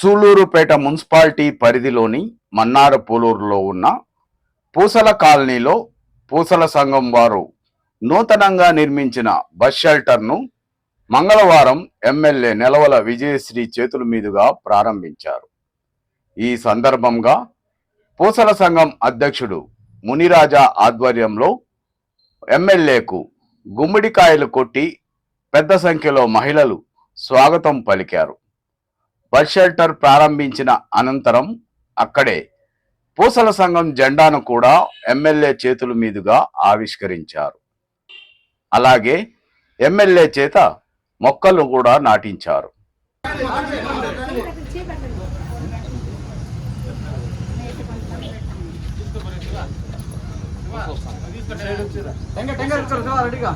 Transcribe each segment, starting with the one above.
Sullurpeta municipality పరిధిలోని మన్నారపూలూరులో ఉన్న పూసల కాలనీలో పూసల సంఘం వారు నూతనంగా నిర్మించిన బస్ షెల్టర్ను మంగళవారం ఎమ్మెల్యే నెలవల విజయశ్రీ చేతుల మీదుగా ప్రారంభించారు. ఈ సందర్భంగా పూసల సంఘం అధ్యక్షుడు మునిరాజా ఆధ్వర్యంలో ఎమ్మెల్యేకు గుమ్మడికాయలు కొట్టి పెద్ద సంఖ్యలో మహిళలు స్వాగతం పలికారు. బస్ షెల్టర్ ప్రారంభించిన అనంతరం అక్కడే పూసల సంఘం జెండాను కూడా ఎమ్మెల్యే చేతుల మీదుగా ఆవిష్కరించారు. అలాగే ఎమ్మెల్యే చేత మొక్కలు కూడా నాటించారు. రెడీగా.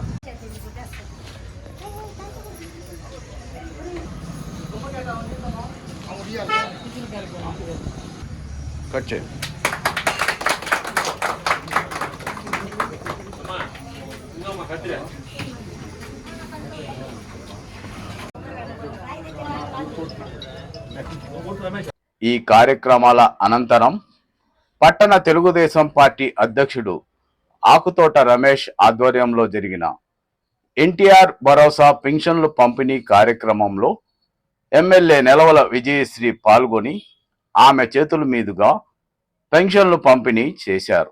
కట్ చేయండి ఈ కార్యక్రమాల అనంతరం పట్టణ తెలుగుదేశం పార్టీ అధ్యక్షుడు ఆకుతోట రమేష్ ఆధ్వర్యంలో జరిగిన ఎన్టీఆర్ భరోసా పెన్షన్లు పంపిణీ కార్యక్రమంలో ఎమ్మెల్యే నెలవల విజయశ్రీ పాల్గొని ఆమె చేతుల మీదుగా పెన్షన్లు పంపిణీ చేశారు.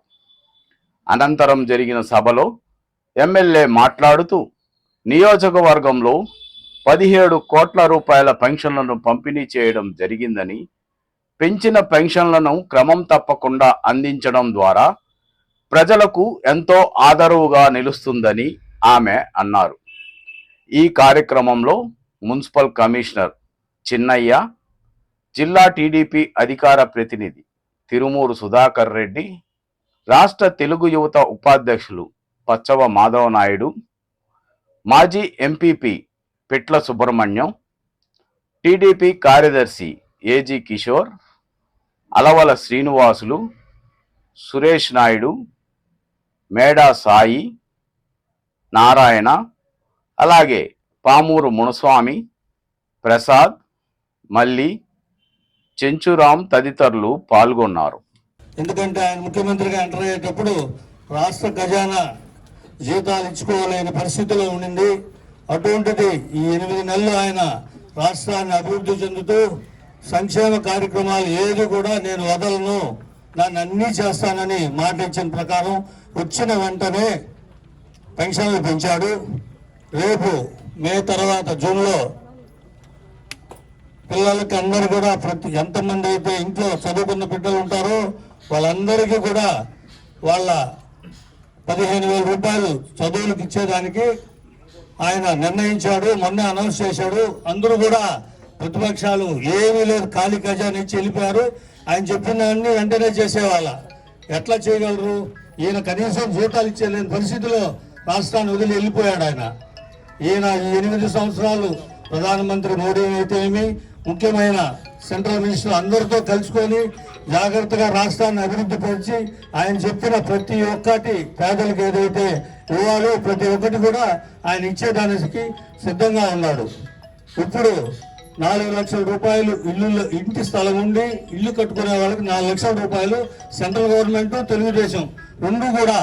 అనంతరం జరిగిన సభలో ఎమ్మెల్యే మాట్లాడుతూ నియోజకవర్గంలో పదిహేడు కోట్ల రూపాయల పెన్షన్లను పంపిణీ చేయడం జరిగిందని పెంచిన పెన్షన్లను క్రమం తప్పకుండా అందించడం ద్వారా ప్రజలకు ఎంతో ఆదరవుగా నిలుస్తుందని ఆమె అన్నారు. ఈ కార్యక్రమంలో మున్సిపల్ కమిషనర్ చిన్నయ్య జిల్లా టీడీపీ అధికార ప్రతినిధి తిరుమూరు సుధాకర్ రెడ్డి రాష్ట్ర తెలుగు యువత ఉపాధ్యక్షులు పచ్చవ మాధవ నాయుడు మాజీ ఎంపీపీ పిట్ల సుబ్రహ్మణ్యం టీడీపీ కార్యదర్శి ఏజీ కిషోర్ అలవల శ్రీనివాసులు సురేష్ నాయుడు మేడా సాయి నారాయణ అలాగే పామూరు మునస్వామి ప్రసాద్ మల్లి చెంచురామ్ తదితరులు పాల్గొన్నారు. ఎందుకంటే ఆయన ముఖ్యమంత్రిగా ఎంటర్ అయ్యేటప్పుడు రాష్ట్ర ఖజానా జీతాలు ఇచ్చుకోలేని పరిస్థితిలో ఉండింది. అటువంటిది ఈ ఎనిమిది నెలలు ఆయన రాష్ట్రాన్ని అభివృద్ధి చెందుతూ సంక్షేమ కార్యక్రమాలు ఏది కూడా నేను వదలను దాన్ని అన్నీ చేస్తానని మాట ఇచ్చిన ప్రకారం వచ్చిన వెంటనే పెన్షన్లు పెంచాడు. రేపు మే తర్వాత జూన్లో పిల్లలకి అందరు కూడా ప్రతి ఎంతమంది అయితే ఇంట్లో చదువుకున్న బిడ్డలు ఉంటారో వాళ్ళందరికీ కూడా వాళ్ళ పదిహేను వేల రూపాయలు చదువులకు ఇచ్చేదానికి ఆయన నిర్ణయించాడు మొన్న అనౌన్స్ చేశాడు. అందరూ కూడా ప్రతిపక్షాలు ఏమీ లేదు ఖాళీ ఖజానా ఇచ్చి వెళ్ళిపోయారు. ఆయన చెప్పిన వెంటనే చేసేవాళ్ళ. ఎట్లా చేయగలరు? ఈయన కనీసం జీతాలు ఇచ్చేలేని పరిస్థితిలో రాష్ట్రాన్ని వదిలి వెళ్ళిపోయాడు ఆయన. ఈయన ఈ ఎనిమిది సంవత్సరాలు ప్రధానమంత్రి మోడీ అయితేనేమి ముఖ్యమైన సెంట్రల్ మినిస్టర్ అందరితో కలుసుకొని జాగ్రత్తగా రాష్ట్రాన్ని అభివృద్ధి పరిచి ఆయన చెప్పిన ప్రతి ఒక్కటి పేదలకు ఏదైతే ఇవ్వాలో ప్రతి ఒక్కటి కూడా ఆయన ఇచ్చేదానికి సిద్ధంగా ఉన్నాడు. ఇప్పుడు నాలుగు లక్షల రూపాయలు ఇల్లు ఇంటి స్థలం ఉండి ఇల్లు కట్టుకునే వాళ్ళకి నాలుగు లక్షల రూపాయలు సెంట్రల్ గవర్నమెంట్ తెలుగుదేశం రెండు కూడా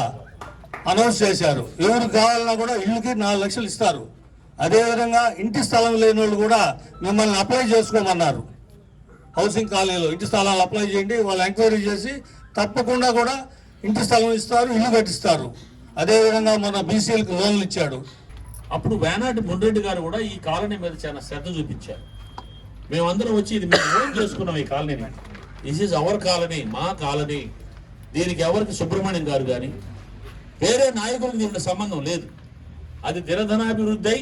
అనౌన్స్ చేశారు. ఎవరికి కావాలన్నా కూడా ఇల్లుకి నాలుగు లక్షలు ఇస్తారు. అదేవిధంగా ఇంటి స్థలం లేని వాళ్ళు కూడా మిమ్మల్ని అప్లై చేసుకోమన్నారు. హౌసింగ్ కాలనీలో ఇంటి స్థలాలు అప్లై చేయండి వాళ్ళు ఎంక్వైరీ చేసి తప్పకుండా కూడా ఇంటి స్థలం ఇస్తారు ఇల్లు కట్టిస్తారు. అదేవిధంగా మన బీసీలకు లోన్లు ఇచ్చాడు. అప్పుడు వేనాటి మున్రెడ్డి గారు కూడా ఈ కాలనీ మీద చాలా శ్రద్ధ చూపించారు. మేమందరం వచ్చి ఇది మేము ఓన్ చేసుకున్నాం ఈ కాలనీని. దిస్ ఈజ్ అవర్ కాలనీ మా కాలనీ. దీనికి ఎవరికి సుబ్రహ్మణ్యం గారు కానీ వేరే నాయకులకు దీనికి సంబంధం లేదు. అది దినధనాభివృద్ధి అయి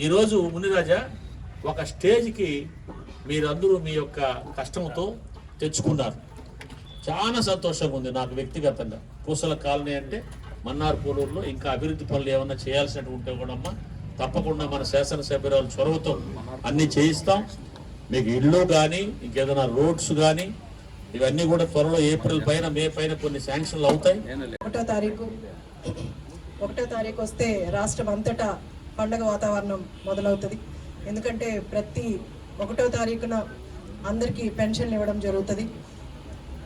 ఈరోజు మునిరాజా ఒక స్టేజ్కి మీరందరూ మీ యొక్క కష్టంతో తెచ్చుకున్నారు. చాలా సంతోషంగా ఉంది నాకు వ్యక్తిగతంగా. పూసల కాలనీ అంటే మన్నార్ పోలూరులో ఇంకా అభివృద్ధి పనులు ఏమన్నా చేయాల్సినట్టు ఉంటే కూడా అమ్మా తప్పకుండా మన శాసనసభ్యురాలు చొరవతో అన్నీ చేయిస్తాం. మీకు ఇల్లు కానీ ఇంకేదైనా రోడ్స్ కానీ ఇవన్నీ కూడా త్వరలో ఏప్రిల్ పైన మే పైన కొన్ని శాంక్షన్లు అవుతాయి. ఒకటో తారీఖు ఒకటో తారీఖు వస్తే రాష్ట్రం అంతటా పండగ వాతావరణం మొదలవుతుంది. ఎందుకంటే ప్రతి ఒకటో తారీఖున అందరికీ పెన్షన్లు ఇవ్వడం జరుగుతుంది.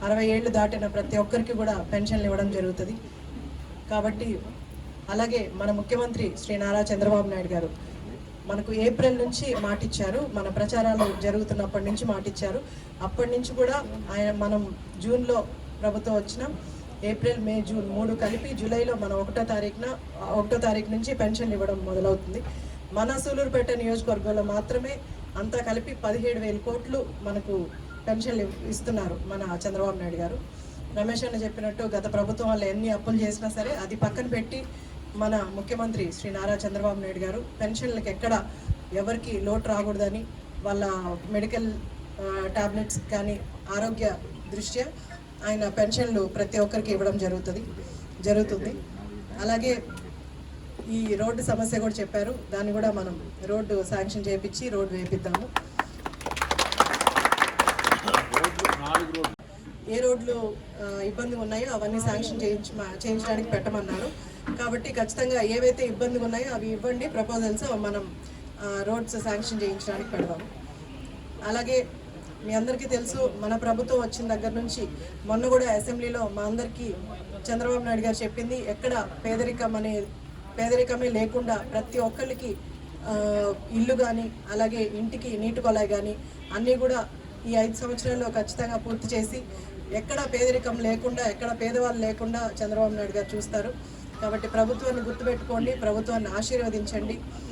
అరవై ఏళ్ళు దాటిన ప్రతి ఒక్కరికి కూడా పెన్షన్లు ఇవ్వడం జరుగుతుంది. కాబట్టి అలాగే మన ముఖ్యమంత్రి శ్రీ నారా చంద్రబాబు నాయుడు గారు మనకు ఏప్రిల్ నుంచి మాటిచ్చారు. మన ప్రచారాలు జరుగుతున్నప్పటి నుంచి మాటిచ్చారు. అప్పటి నుంచి కూడా ఆయన మనం జూన్లో ప్రభుత్వం వచ్చినాం. ఏప్రిల్ మే జూన్ మూడు కలిపి జూలైలో మనం ఒకటో తారీఖున ఒకటో తారీఖు నుంచి పెన్షన్లు ఇవ్వడం మొదలవుతుంది. మన సూలూరుపేట నియోజకవర్గంలో మాత్రమే అంతా కలిపి పదిహేడు వేల కోట్లు మనకు పెన్షన్లు ఇస్తున్నారు మన చంద్రబాబు నాయుడు గారు. రమేష్ అన్న చెప్పినట్టు గత ప్రభుత్వం వాళ్ళు ఎన్ని అప్పులు చేసినా సరే అది పక్కన పెట్టి మన ముఖ్యమంత్రి శ్రీ నారా చంద్రబాబు నాయుడు గారు పెన్షన్లకు ఎక్కడ ఎవరికి లోటు రాకూడదని వాళ్ళ మెడికల్ టాబ్లెట్స్ కానీ ఆరోగ్య దృష్ట్యా ఆయన పెన్షన్లు ప్రతి ఒక్కరికి ఇవ్వడం జరుగుతుంది జరుగుతుంది. అలాగే ఈ రోడ్డు సమస్య కూడా చెప్పారు. దాన్ని కూడా మనం రోడ్డు శాంక్షన్ చేయించి రోడ్డు వేపిద్దాము. ఏ రోడ్లు ఇబ్బంది ఉన్నాయో అవన్నీ శాంక్షన్ చేయించి చేయించడానికి పెట్టమన్నారు. కాబట్టి ఖచ్చితంగా ఏవైతే ఇబ్బందిగా ఉన్నాయో అవి ఇవ్వండి. ప్రపోజల్స్ మనం రోడ్స్ శాంక్షన్ చేయించడానికి పెడదాము. అలాగే మీ అందరికీ తెలుసు మన ప్రభుత్వం వచ్చిన దగ్గర నుంచి మొన్న కూడా అసెంబ్లీలో మా అందరికీ చంద్రబాబు నాయుడు గారు చెప్పింది ఎక్కడ పేదరికం అనే పేదరికమే లేకుండా ప్రతి ఒక్కరికి ఇల్లు కానీ అలాగే ఇంటికి నీటి కొలాయి కానీ అన్నీ కూడా ఈ ఐదు సంవత్సరాల్లో ఖచ్చితంగా పూర్తి చేసి ఎక్కడ పేదరికం లేకుండా ఎక్కడ పేదవాళ్ళు లేకుండా చంద్రబాబు నాయుడు గారు చూస్తారు. కాబట్టి ప్రభుత్వాన్ని గుర్తుపెట్టుకోండి ప్రభుత్వాన్ని ఆశీర్వదించండి.